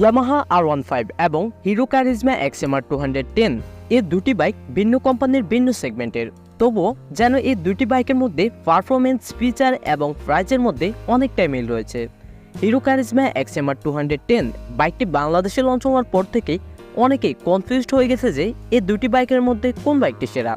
Yamaha R one five এবং Hero Karizma XMR two hundred ten এই দুটি bike ভিন্ন কোম্পানির ভিন্ন সেগমেন্টের তবুও যেন এই দুটি বাইকের মধ্যে পারফরমেন্স ফিচার এবং প্রাইসের মধ্যে অনেকটাই মিল রয়েছে। Hero Karizma XMR two hundred ten বাইকটি বাংলাদেশে লঞ্চ হওয়ার পর থেকেই অনেকেই কনফিউজড হয়ে গেছে যে এই দুটি বাইকের মধ্যে কোন বাইকটি সেরা।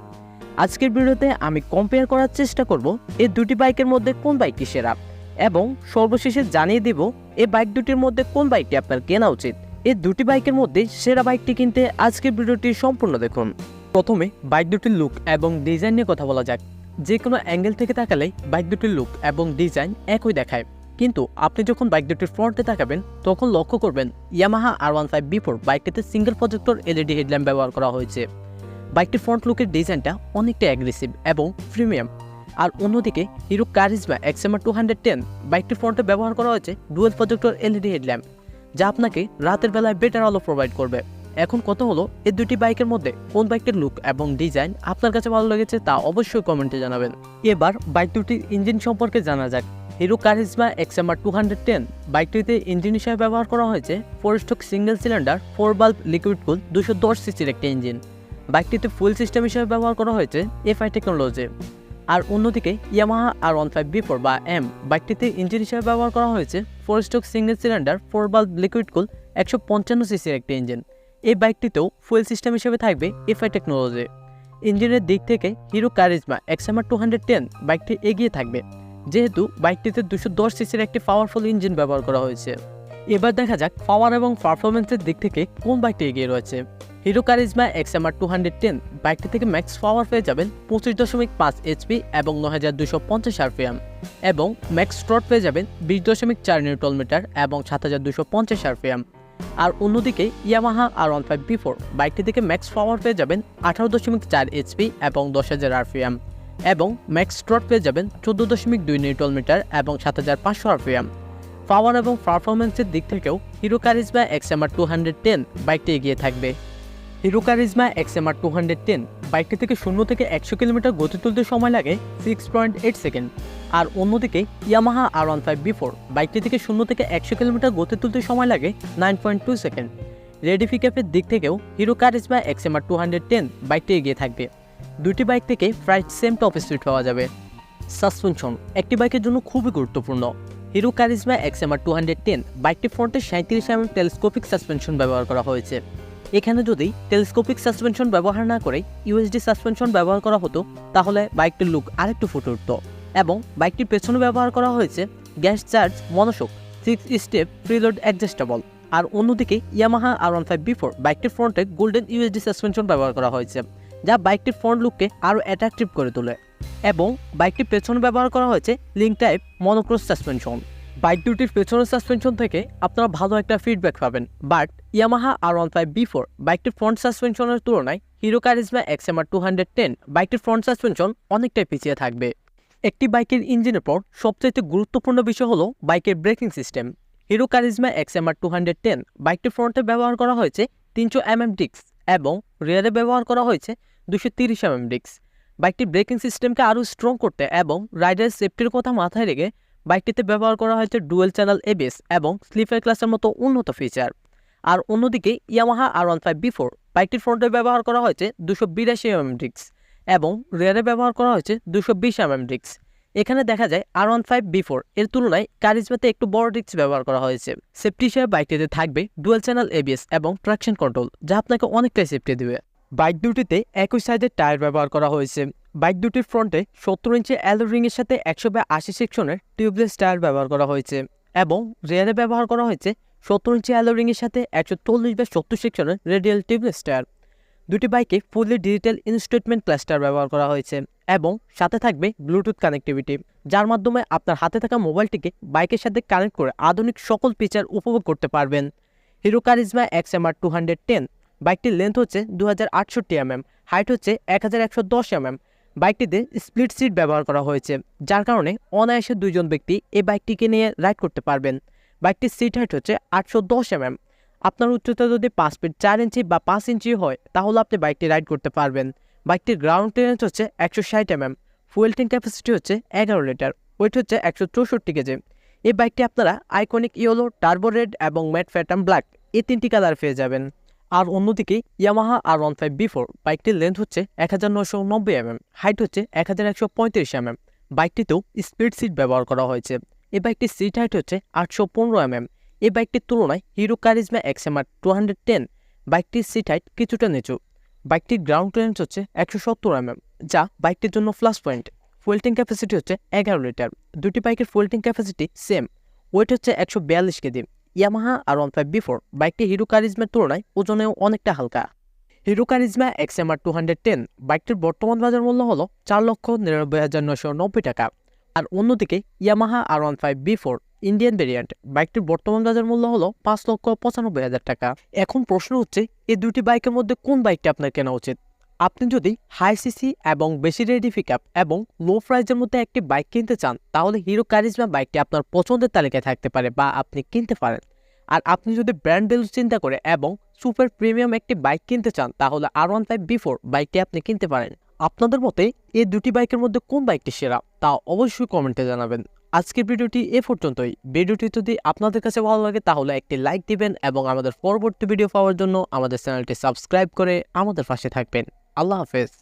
আজকের ভিডিওতে আমি কম্পেয়ার করার চেষ্টা করব এই দুটি বাইকের মধ্যে কোন বাইকটি সেরা। এবং সর্বশেষে জানিয়ে দেব এই বাইক দুটির মধ্যে কোন বাইকটি আপনার কেনা উচিত? এই দুটি বাইকের মধ্যে সেরা বাইকটি কিনতে আজকের ভিডিওটি সম্পূর্ণ দেখুন। প্রথমে, বাইক দুটির লুক এবং ডিজাইন নিয়ে কথা বলা যাক। যে কোনো অ্যাঙ্গেল থেকে তাকালেই বাইক দুটির লুক এবং ডিজাইন একই দেখায়। কিন্তু আপনি যখন বাইক দুটির ফ্রন্টে তাকাবেন, তখন লক্ষ্য করবেন Yamaha R one five V four বাইকটিতে single projector LED headlamp ব্যবহার করা হয়েছে। বাইকটির ফ্রন্ট লুকের ডিজাইনটা অনেকটা অ্যাগ্রেসিভ এবং প্রিমিয়াম আর অন্যদিকে Hero Karizma XMR two hundred ten বাইকটির ফ্রন্টে ব্যবহার করা হয়েছে ডুয়েল প্রজেক্টর এলইডি হেডল্যাম্প যা আপনাকে রাতের বেলায় বেটার আলো প্রোভাইড করবে। এখন কত হলো, এই দুটি বাইকের মধ্যে কোন বাইকটির লুক এবং ডিজাইন আপনার কাছে ভালো লেগেছে তা অবশ্যই কমেন্টে জানাবেন। এবার বাইক দুটির ইঞ্জিন সম্পর্কে জানা যাক। Hero Karizma XMR two hundred ten বাইকটিতে engine হিসেবে ব্যবহার করা হয়েছে four stroke single cylinder four bulb liquid cool দুশো দশ সিসির একটি ইঞ্জিন বাইকটিতে ফুল সিস্টেম হিসেবে ব্যবহার করা হয়েছে এফআই টেকনোলজি আর অন্যদিকে Yamaha R one five V four বা এম বাইকটিতে ইঞ্জিন হিসেবে ব্যবহার করা হয়েছে four stroke single cylinder four bulb liquid cool একশো পঞ্চান্ন সিসির একটি ইঞ্জিন এই বাইকটিতেও ফুয়েল সিস্টেম হিসেবে থাকবে এফআই টেকনোলজি ইঞ্জিনের দিক থেকে Hero Karizma XMR two hundred ten বাইকটি এগিয়ে থাকবে, যেহেতু বাইকটিতে দুশো দশ সিসির একটি পাওয়ারফুল ইঞ্জিন ব্যবহার করা হয়েছে। এবার দেখা যাক পাওয়ার এবং পারফরমেন্সের দিক থেকে কোন বাইকটি এগিয়ে রয়েছে। Hero Karizma XMR two hundred ten বাইকটি থেকে ম্যাক্স পাওয়ার পেয়ে যাবেন পঁচিশ দশমিক পাঁচ এইচপি এবং ন হাজার দুশো পঞ্চাশ আরপিএম এবং ম্যাক্স ট্রট পেয়ে যাবেন বিশ দশমিক চার নিউটল মিটার এবং সাত হাজার দুশো পঞ্চাশ আরপিএম। আর অন্যদিকে Yamaha R one five V four বাইকটি থেকে ম্যাক্স পাওয়ার পেয়ে যাবেন আঠারো দশমিক চার এইচপি এবং দশ হাজার আরপিএম এবং ম্যাক্স ট্রট পেয়ে যাবেন চোদ্দ দশমিক দুই নিউটল মিটার এবং সাত হাজার পাঁচশো আরপিএম। পাওয়ার এবং পারফরমেন্সের দিক থেকেও Hero Karizma XMR two hundred ten বাইকটি এগিয়ে থাকবে। Hero Karizma XMR two hundred ten বাইকটি থেকে শূন্য থেকে একশো কিলোমিটার গতি তুলতে সময় লাগে সিক্স পয়েন্ট এইট সেকেন্ড আর অন্যদিকে Yamaha R one five V four বাইকটি থেকে শূন্য থেকে একশো কিলোমিটার গতি তুলতে সময় লাগে নাইন পয়েন্ট টু সেকেন্ড রেডিফিক্যাপের দিক থেকেও Hero Karizma XMR two hundred ten বাইকটি এগিয়ে থাকবে। দুটি বাইক থেকে প্রায় সেম টপ স্পিড পাওয়া যাবে। সাসপেনশন একটি বাইকের জন্য খুবই গুরুত্বপূর্ণ। Hero Karizma XMR two hundred ten বাইকটি ফ্রন্টে সাঁত্রিশ এম টেলিস্কোপিক সাসপেনশন ব্যবহার করা হয়েছে। এখানে যদি টেলিস্কোপিক সাসপেনশন ব্যবহার না করে ইউএসডি সাসপেনশন ব্যবহার করা হতো, তাহলে বাইকটির লুক আরেকটু ফুটে উঠত এবং বাইকটির পেছনে ব্যবহার করা হয়েছে gas charge monoshock six step preload adjustable আর অন্যদিকে Yamaha R one five V four বাইকটির ফ্রন্টে গোল্ডেন ইউএসডি সাসপেনশন ব্যবহার করা হয়েছে, যা বাইকটির ফ্রন্ট লুককে আরও অ্যাট্রাকটিভ করে তোলে এবং বাইকটির পেছনে ব্যবহার করা হয়েছে link type monocross suspension. Bike দুটির পেছনের সাসপেনশন থেকে আপনারা ভালো একটা ফিডব্যাক পাবেন। But Yamaha R one five V four বাইকটির ফ্রন্ট সাসপেনশনের তুলনায় Hero Karizma XMR two hundred ten বাইকটির ফ্রন্ট সাসপেনশন অনেকটাই পিছিয়ে থাকবে। একটি বাইকের ইঞ্জিনের পর সবচেয়ে গুরুত্বপূর্ণ বিষয় হলো বাইকের braking system Hero Karizma XMR two hundred ten বাইকটির ফ্রন্টে ব্যবহার করা হয়েছে তিনশো এমএম ডিক্স এবং রিয়ারে ব্যবহার করা হয়েছে দুশো তিরিশ এমএম ডিক্স বাইকটির ব্রেকিং সিস্টেমকে আরও স্ট্রং করতে এবং রাইডার সেফটির কথা মাথায় রেখে বাইকটিতে ব্যবহার করা হয়েছে ডুয়েল চ্যানেল এবিএস এবং স্লিপার ক্লাসের মতো উন্নত ফিচার। আর অন্যদিকে, Yamaha R one five V four বাইকটির ফ্রন্টে ব্যবহার করা হয়েছে দুশো বিরাশি এমএম ডিক্স এবং রেয়ারে ব্যবহার করা হয়েছে দুশো বিশ এমএম ডিক্স এখানে দেখা যায় আর ওয়ান ফাইভ বিফোর এর তুলনায় কারিজমাতে একটু বড় ডিক্স ব্যবহার করা হয়েছে। সেফটি হিসেবে বাইকটিতে থাকবে ডুয়েল চ্যানেল এবিএস এবং ট্রাকশন কন্ট্রোল, যা আপনাকে অনেকটাই সেফটি দেবে। বাইক দুটিতে একই সাইজের টায়ার ব্যবহার করা হয়েছে। বাইক দুটির ফ্রন্টে সত্তর ইঞ্চি অ্যালো রিংয়ের সাথে একশো বাই আশি সেকশনের টিউবলেস টায়ার ব্যবহার করা হয়েছে এবং রেয়ারে ব্যবহার করা হয়েছে সত্তর ইঞ্চি অ্যালো রিংয়ের সাথে একশো চল্লিশ বাই সত্তর সেকশনের রেডিয়াল টিউবলেস টায়ার। দুটি বাইকে ফুললি ডিজিটাল ইনস্টেটমেন্ট ক্লাস্টার ব্যবহার করা হয়েছে এবং সাথে থাকবে ব্লুটুথ কানেক্টিভিটি যার মাধ্যমে আপনার হাতে থাকা মোবাইলটিকে বাইকের সাথে কানেক্ট করে আধুনিক সকল ফিচার উপভোগ করতে পারবেন। Hero Karizma X M R two hundred ten বাইকটির লেন্থ হচ্ছে দু হাজার আটষট্টি হাইট হচ্ছে এক হাজার একশো দশ এমএম বাইকটিতে স্প্লিট সিট ব্যবহার করা হয়েছে, যার কারণে অনায়াসে দুইজন ব্যক্তি এই বাইকটিকে নিয়ে রাইড করতে পারবেন। বাইকটির সিট হাইট হচ্ছে আটশো দশ এমএম আপনার উচ্চতা যদি পাঁচ ফিট চার ইঞ্চি বা পাঁচ ইঞ্চি হয়, তাহলে আপনি বাইকটি রাইড করতে পারবেন। বাইকটির গ্রাউন্ড ক্লিয়ারেন্স হচ্ছে একশো ষাট এমএম ফুয়েল ট্যাঙ্ক ক্যাপাসিটি হচ্ছে এগারো লিটার ওয়েট হচ্ছে একশো চৌষট্টি কেজি এই বাইকটি আপনারা আইকনিক ইয়েলো টার্বো রেড এবং ম্যাট ফ্যাটাম ব্ল্যাক এই তিনটি কালার পেয়ে যাবেন। আর অন্যদিকে Yamaha R one five V four বাইকটির লেন্থ হচ্ছে এক হাজার নশো নব্বই এমএম হাইট হচ্ছে এক হাজার একশো পঁয়ত্রিশ এমএম। বাইকটিতেও স্পিড সিট ব্যবহার করা হয়েছে। এই বাইকটির সিট হাইট হচ্ছে আটশো পনেরো এমএম। এই বাইকটির তুলনায় Hero Karizma XMR two hundred ten বাইকটির সিট হাইট কিছুটা নিচু। বাইকটির গ্রাউন্ড ক্লিয়ারেন্স হচ্ছে একশো সত্তর এমএম, যা বাইকটির জন্য plus point fuel tank capacity হচ্ছে এগারো লিটার। দুটি বাইকের fuel tank capacity same weight হচ্ছে একশো বিয়াল্লিশ KG. Yamaha R one five V four বাইকটি হিরো কারিজমার তুলনায় ওজনেও অনেকটা হালকা। Hero Karizma XMR two hundred ten বাইকটির বর্তমান বাজার মূল্য হল চার লক্ষ নিরানব্বই হাজার নশো নব্বই টাকা। আর অন্যদিকে Yamaha R one five V four Indian variant বাইকটির বর্তমান বাজার মূল্য হলো পাঁচ লক্ষ পঁচানব্বই হাজার টাকা। এখন প্রশ্ন হচ্ছে, এই দুটি বাইকের মধ্যে কোন বাইকটি আপনার কেনা উচিত? আপনি যদি হাই সিসি এবং বেশি রেডি পিক এবং লো প্রাইজের মধ্যে একটি বাইক কিনতে চান, তাহলে হিরো কারিজমা বাইকটি আপনার পছন্দের তালিকায় থাকতে পারে বা আপনি কিনতে পারেন। আর আপনি যদি ব্র্যান্ড ভ্যালু চিন্তা করে এবং সুপার প্রিমিয়াম একটি বাইক কিনতে চান, তাহলে R one five V four বাইকটি আপনি কিনতে পারেন। আপনাদের মতে এই দুটি বাইকের মধ্যে কোন বাইকটি সেরা, তা অবশ্যই কমেন্টে জানাবেন। আজকের ভিডিওটি এ পর্যন্তই। ভিডিওটি যদি আপনাদের কাছে ভালো লাগে, তাহলে একটি লাইক দিবেন এবং আমাদের পরবর্তী ভিডিও পাওয়ার জন্য আমাদের চ্যানেলটি সাবস্ক্রাইব করে আমাদের পাশে থাকবেন। আল্লাহ হাফেজ